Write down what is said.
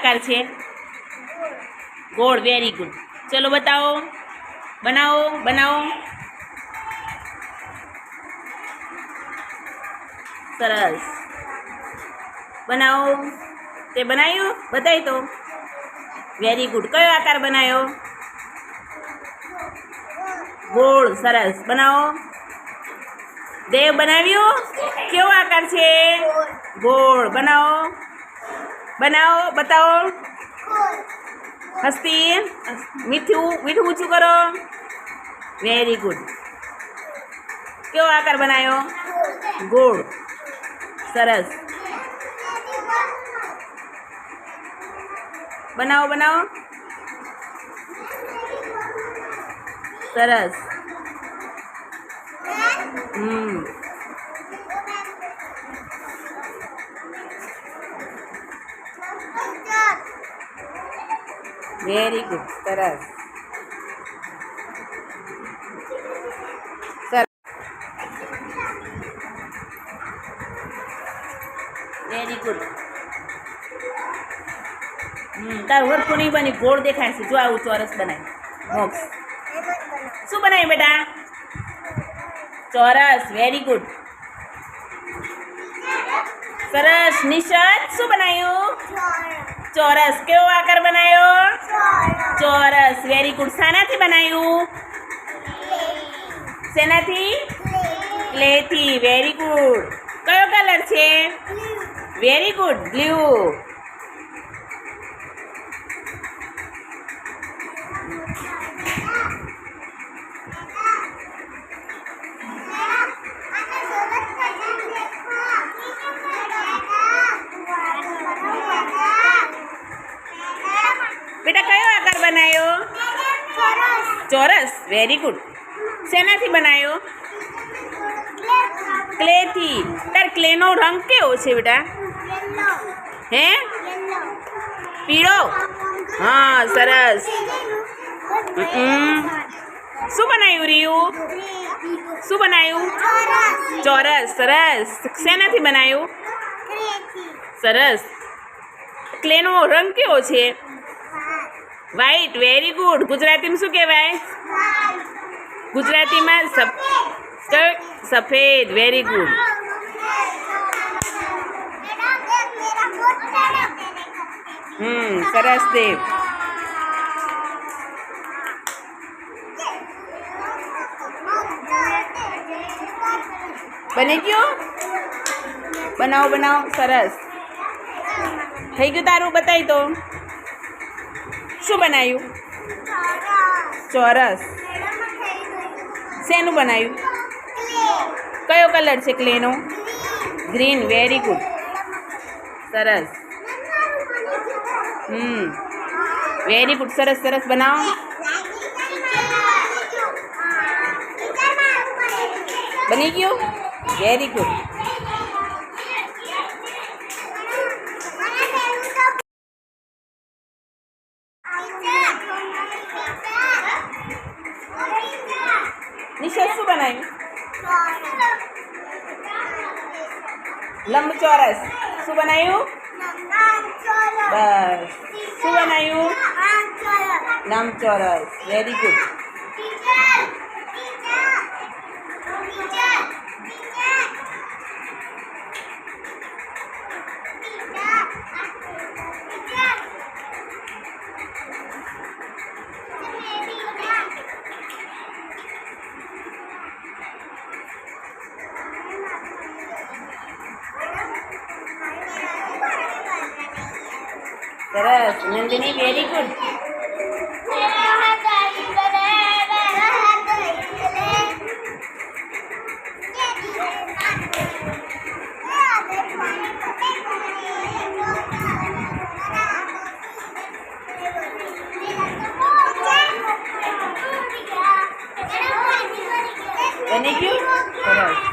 આકાર છે. ગોળ વેરી ગુડ ચલો બતાવો. બનાવો બનાવો. સરસ. બનાવો. તે બનાવ્યું બતાવી તો. વેરી ગુડ કયો આકાર બનાવ્યો ગોળ, સરસ. બનાવો. દેવ બનાવ્યું? કેવો આકાર છે? ગોળ. બનાવો. બનાવો બતાવો હસ્તી મીઠું મીઠું ઊંચું કરો વેરી ગુડ કેવો આકાર બનાવ્યો ગોળ સરસ બનાવો બનાવો સરસ હમ વેરી ગુડ સરસ વેરી ગુડ હમ તાર હરખું નહીં બની ગોળ દેખાય છે. જો આવું ચોરસ બનાય. શું બનાવ્યું બેટા? ચોરસ. વેરી ગુડ સરસ. નિશદ શું બનાવ્યું ચોરસ કેવો આકાર બનાવ્યો ચોરસ. વેરી ગુડ શાનાથી બનાવ્યું શેનાથી? ક્લેથી. વેરી ગુડ કયો કલર છે? વેરી ગુડ બ્લુ બેટા કયો આકાર બનાવ્યો ચોરસ. વેરી ગુડ શેનાથી બનાવ્યો ક્લેથી. તાર ક્લેનો રંગ કેવો છે બેટા? હે? પીળો? હા, સરસ. શું બનાવ્યું રિયુ? શું બનાવ્યું ચોરસ. સરસ. શેનાથી બનાવ્યું સરસ. ક્લેનો રંગ કેવો છે? વ્હાઈટ વેરી ગુડ ગુજરાતીમાં શું કહેવાય? ગુજરાતીમાં સફેદ. વેરી ગુડ હમ, સરસ દેવ. બની ગયું? બનાવો બનાવો. સરસ. થઈ ગયું તારું? બતાવી તો શું બનાવ્યું ચોરસ. શેનું બનાવ્યું કયો કલર છે ક્લેનો? ગ્રીન. Very good. સરસ. હમ. Very good. સરસ સરસ. બનાવો. બની ગયું? Very good. શું બનાવ્યું? લંબચોરસ. શું બનાવ્યું? બસ. શું બનાવ્યું? લંબચોરસ. વેરી ગુડ સરસ નંદિની વેરી ગુડ બની ગયું સરસ